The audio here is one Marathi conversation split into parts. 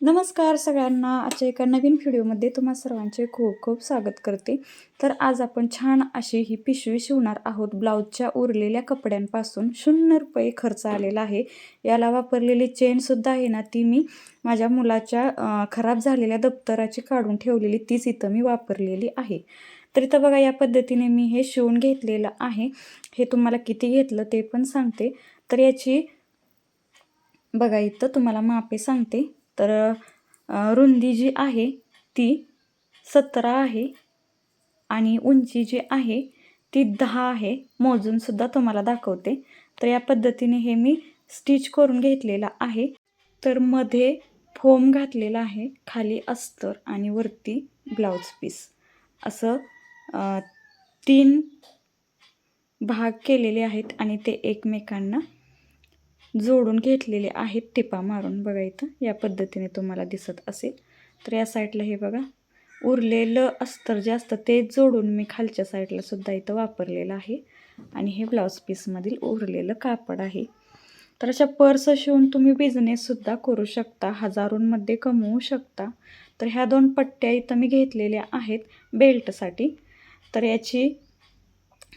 नमस्कार सगळ्यांना. आजच्या एका नवीन व्हिडिओमध्ये तुम्हा सर्वांचे खूप खूप स्वागत करते. तर आज आपण छान अशी ही पिशवी शिवणार आहोत. ब्लाऊजच्या उरलेल्या कपड्यांपासून शून्य रुपये खर्च आलेला आहे. याला वापरलेली चेनसुद्धा आहे ना ती मी माझ्या मुलाच्या खराब झालेल्या दप्तराची काढून ठेवलेली तीच इथं मी वापरलेली आहे. तर इथं बघा या पद्धतीने मी हे शिवून घेतलेलं आहे. हे तुम्हाला किती घेतलं ते पण सांगते. तर याची बघा इथं तुम्हाला मापे सांगते. तर रुंदी जी आहे ती सतरा आहे आणि उंची जी आहे ती दहा आहे. मोजूनसुद्धा तुम्हाला दाखवते. तर या पद्धतीने हे मी स्टिच करून घेतलेलं आहे. तर मध्ये फोम घातलेला आहे. खाली अस्तर आणि वरती ब्लाऊज पीस. असं तीन भाग केलेले आहेत आणि ते एकमेकांना जोडून घेतलेले आहेत टिपा मारून. बघा इथं या पद्धतीने तुम्हाला दिसत असेल. तर या साईडला हे बघा उरलेलं अस्तर जे असतं ते जोडून मी खालच्या साईडला सुद्धा इथं वापरलेलं आहे. आणि हे ब्लाऊज पीसमधील उरलेलं कापड आहे. तर अशा पर्स शिवून तुम्ही बिझनेससुद्धा करू शकता हजारोंमध्ये कमवू शकता. तर ह्या दोन पट्ट्या इथं मी घेतलेल्या आहेत बेल्टसाठी तर याची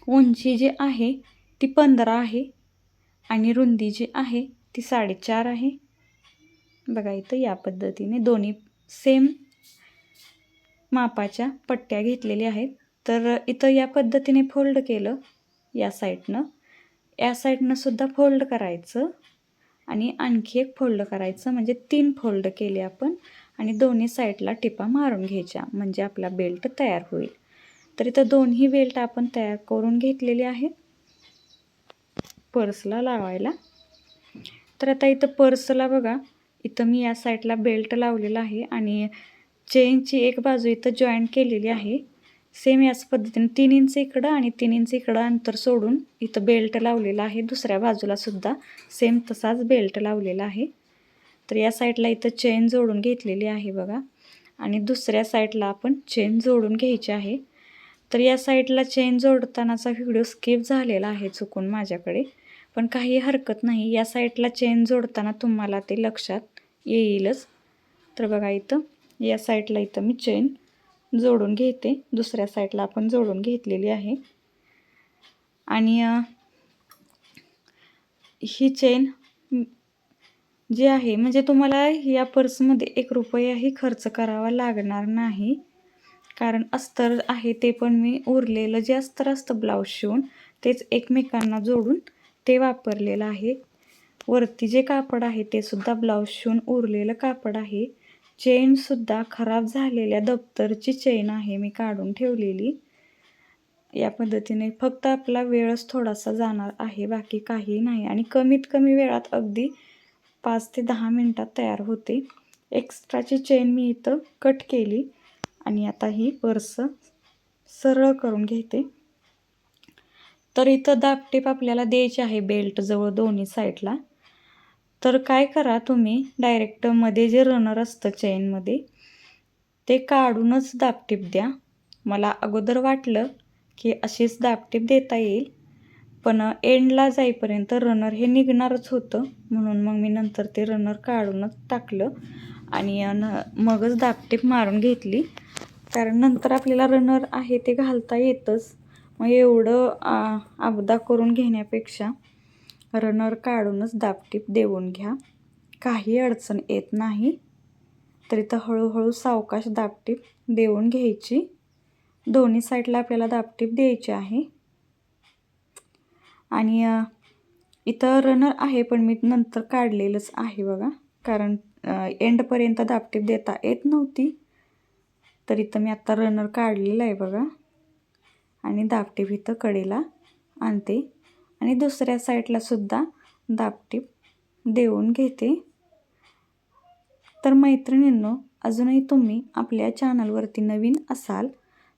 उंची जी आहे ती पंधरा आहे. आणि रुंदी जी आहे ती साडेचार आहे. बघा इथं या पद्धतीने दोन्ही सेम मापाच्या पट्ट्या घेतलेल्या आहेत. तर इथं या पद्धतीने फोल्ड केलं या साईडनं या साईडनं सुद्धा फोल्ड करायचं आणि आणखी एक फोल्ड करायचं म्हणजे तीन फोल्ड केले आपण आणि दोन्ही साईडला टिपा मारून घ्यायच्या म्हणजे आपला बेल्ट तयार होईल. तर इथं दोन्ही बेल्ट आपण तयार करून घेतलेले आहेत. पर्सला लावायला. तर आता इथं पर्सला बघा इथं मी या साईडला बेल्ट लावलेला आहे आणि चेनची एक बाजू इथं जॉईंट केलेली आहे. सेम याच पद्धतीने तीन इंच इकडं आणि तीन इंच इकडं अंतर सोडून इथं बेल्ट लावलेला आहे दुसऱ्या बाजूला सुद्धा सेम तसाच बेल्ट लावलेला आहे. तर या साईडला इथं चेन जोडून घेतलेली आहे बघा आणि दुसऱ्या साईडला आपण चेन जोडून घ्यायची आहे. तर या साईडला चेन जोडतानाचा व्हिडिओ स्किप झालेला आहे चुकून माझ्याकडे. पण काही हरकत नाही. या साईडला चेन जोडताना तुम्हाला ते लक्षात येईलच. तर बघा इथं या साईडला इथं मी चेन जोडून घेते. दुसऱ्या साईडला आपण जोडून घेतलेली आहे. आणि ही चेन जी आहे म्हणजे तुम्हाला या पर्समध्ये एक रुपयाही खर्च करावा लागणार नाही. कारण अस्तर आहे ते पण मी उरलेलं जे अस्तर असतं ब्लाऊज शिवून तेच एकमेकांना जोडून ते वापरलेलं आहे. वरती जे कापड आहे ते सुद्धा ब्लाऊज शिवून उरलेलं कापड आहे. चेनसुद्धा खराब झालेल्या दप्तरची चेन आहे मी काढून ठेवलेली. या पद्धतीने फक्त आपला वेळच थोडासा जाणार आहे बाकी काही नाही. आणि कमीत कमी वेळात अगदी पाच ते दहा मिनटात तयार होते. एक्स्ट्राची चेन मी इथं कट केली. आणि आता ही पर्स सरळ करून घेते. तर इथं दापटीप आपल्याला द्यायची आहे बेल्ट जवळ दोन्ही साईडला. तर काय करा तुम्ही डायरेक्टमध्ये जे रनर असतं चेनमध्ये ते काढूनच दापटीप द्या. मला अगोदर वाटलं की अशीच दापटीप देता येईल पण एंडला जाईपर्यंत रनर हे निघणारच होतं. म्हणून मग मी नंतर ते रनर काढूनच टाकलं आणि न मगच दापटीप मारून घेतली. कारण नंतर आपल्याला रनर आहे ते घालता येतच. मग एवढं अबदा करून घेण्यापेक्षा रनर काढूनच दापटीप देऊन घ्या. काही अडचण येत नाही तर इथं हळूहळू सावकाश दापटीप देऊन घ्यायची. दोन्ही साईडला आपल्याला दापटीप द्यायची आहे. आणि इथं रनर आहे पण मी नंतर काढलेलंच आहे बघा. कारण एंडपर्यंत दापटीप देता येत नव्हती. तर इथं मी आत्ता रनर काढलेला आहे बघा. आणि दापटीप इथं कडेला आणते. आणि दुसऱ्या साईडला सुद्धा दापटीप देऊन घेते. तर मैत्रिणींनो अजूनही तुम्ही आपल्या चॅनलवरती नवीन असाल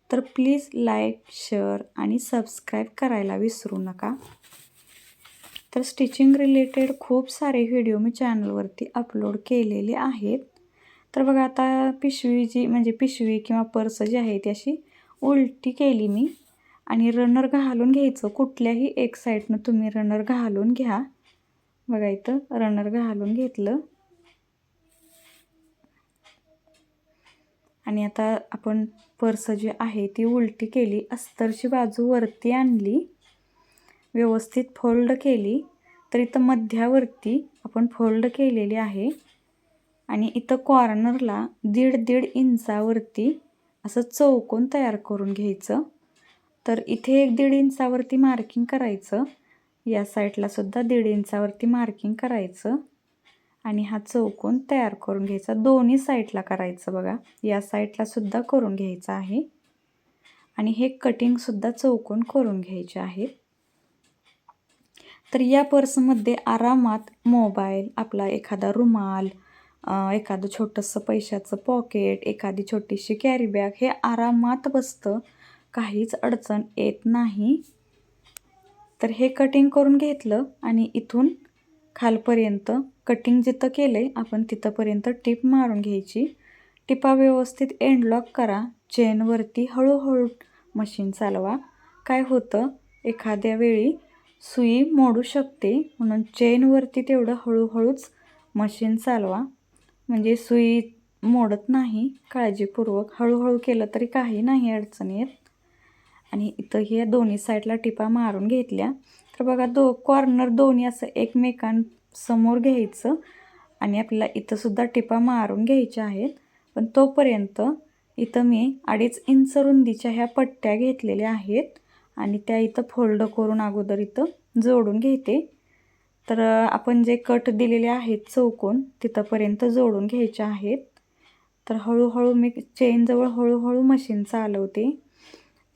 तर प्लीज लाईक शेअर आणि सबस्क्राईब करायला विसरू नका. तर स्टिचिंग रिलेटेड खूप सारे व्हिडिओ मी चॅनलवरती अपलोड केलेले आहेत. तर बघा आता पिशवी जी म्हणजे पिशवी किंवा पर्स जी आहे ती अशी उलटी केली मी. आणि रनर घालून घ्यायचं. कुठल्याही एक साईडनं तुम्ही रनर घालून घ्या. बघा इथं रनर घालून घेतलं. आणि आता आपण पर्स जी आहे ती उलटी केली. अस्तरची बाजू वरती आणली. व्यवस्थित फोल्ड केली. तर इथं मध्यावरती आपण फोल्ड केलेली आहे. आणि इथं कॉर्नरला दीड दीड इंचावरती असं चौकोन तयार करून घ्यायचं. तर इथे एक दीड इंचावरती मार्किंग करायचं. या साईडला सुद्धा दीड इंचावरती मार्किंग करायचं. आणि हा चौकोन तयार करून घ्यायचा. दोन्ही साईडला करायचं बघा. या साईडला सुद्धा करून घ्यायचं आहे. आणि हे कटिंगसुद्धा चौकोन करून घ्यायचे आहेत. तर या पर्समध्ये आरामात मोबाईल आपला एखादा रुमाल एखादं छोटंसं पैशाचं पॉकेट एखादी छोटीशी कॅरी बॅग हे आरामात बसतं. काहीच अडचण येत नाही. तर हे कटिंग करून घेतलं आणि इथून खालपर्यंत कटिंग जिथं केलं आहे आपण तिथंपर्यंत टिप मारून घ्यायची. टिपा व्यवस्थित एंडलॉक करा. चेनवरती हळूहळू मशीन चालवा. काय होतं? एखाद्या वेळी सुई मोडू शकते म्हणून चेनवरती तेवढं हळूहळूच मशीन चालवा. म्हणजे सुई मोडत नाही. काळजीपूर्वक हळूहळू केलं तरी काही नाही अडचण येत. आणि इथं हे दोन्ही साईडला टिपा मारून घेतल्या. तर बघा दो कॉर्नर दोन्ही असं एकमेकांसमोर घ्यायचं आणि आपल्याला इथंसुद्धा टिपा मारून घ्यायच्या आहेत. पण तोपर्यंत इथं मी अडीच इंच रुंदीच्या ह्या पट्ट्या घेतलेल्या आहेत आणि त्या इथं फोल्ड करून अगोदर इथं जोडून घेते. तर आपण जे कट दिलेले आहेत चौकोन तिथंपर्यंत जोडून घ्यायच्या आहेत. तर हळूहळू मी चेनजवळ हळूहळू मशीन चालवते.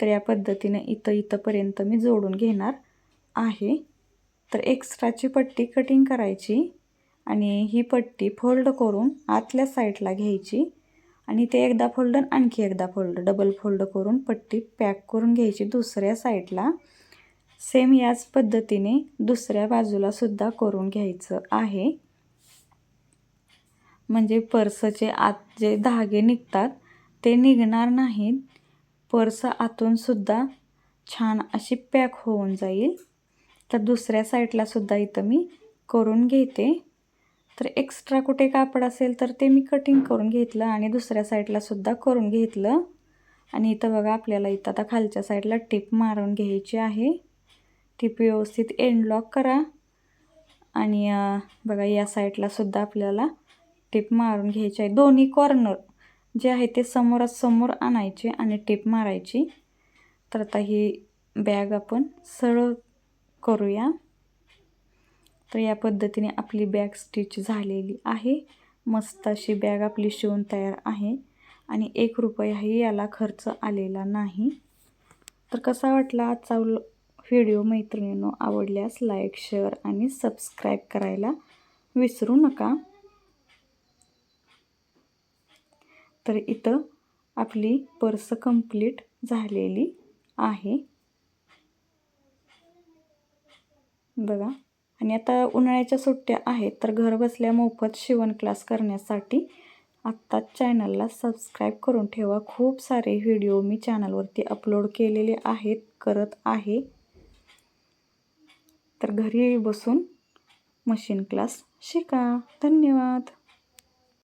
तर या पद्धतीने इथं इथंपर्यंत मी जोडून घेणार आहे. तर एक्स्ट्राची पट्टी कटिंग करायची आणि ही पट्टी फोल्ड करून आतल्या साईडला घ्यायची. आणि ते एकदा फोल्ड आणखी एकदा फोल्ड डबल फोल्ड करून पट्टी पॅक करून घ्यायची दुसऱ्या साईडला सेम याच पद्धतीने दुसऱ्या बाजूला सुद्धा करून घ्यायचं आहे. म्हणजे पर्सचे आत जे धागे निघतात ते निघणार नाहीत. पर्स आतून सुद्धा छान अशी पॅक होऊन जाईल. तर दुसऱ्या साईडलासुद्धा इथं मी करून घेते. तर एक्स्ट्रा कुठे कापड असेल तर ते मी कटिंग करून घेतलं आणि दुसऱ्या साईडलासुद्धा करून घेतलं. आणि इथं बघा आपल्याला इथं आता खालच्या साईडला टिप मारून घ्यायची आहे. टिप व्यवस्थित एंडलॉक करा. आणि बघा या साईडलासुद्धा आपल्याला टिप मारून घ्यायची आहे. दोन्ही कॉर्नर जे आहे ते समोरासमोर आणायचे आणि टेप मारायची. तर आता ही बॅग आपण सरळ करूया. तर या पद्धतीने आपली बॅग स्टिच झालेली आहे. मस्त अशी बॅग आपली शिवून तयार आहे. आणि एक रुपयाही याला खर्च आलेला नाही. तर कसा वाटला आजचा व्हिडिओ मैत्रिणींनो? आवडल्यास लाईक शेअर आणि सबस्क्राईब करायला विसरू नका. तर इथं आपली पर्स कंप्लीट झालेली आहे. बघा. आणि आता उन्हाळ्याच्या सुट्ट्या आहेत तर घर बसल्या मोफत शिवण क्लास करण्यासाठी आत्ताच चॅनलला सबस्क्राईब करून ठेवा. खूप सारे व्हिडिओ मी चॅनलवरती अपलोड केलेले आहेत करत आहे. तर घरी बसून मशीन क्लास शिका. धन्यवाद.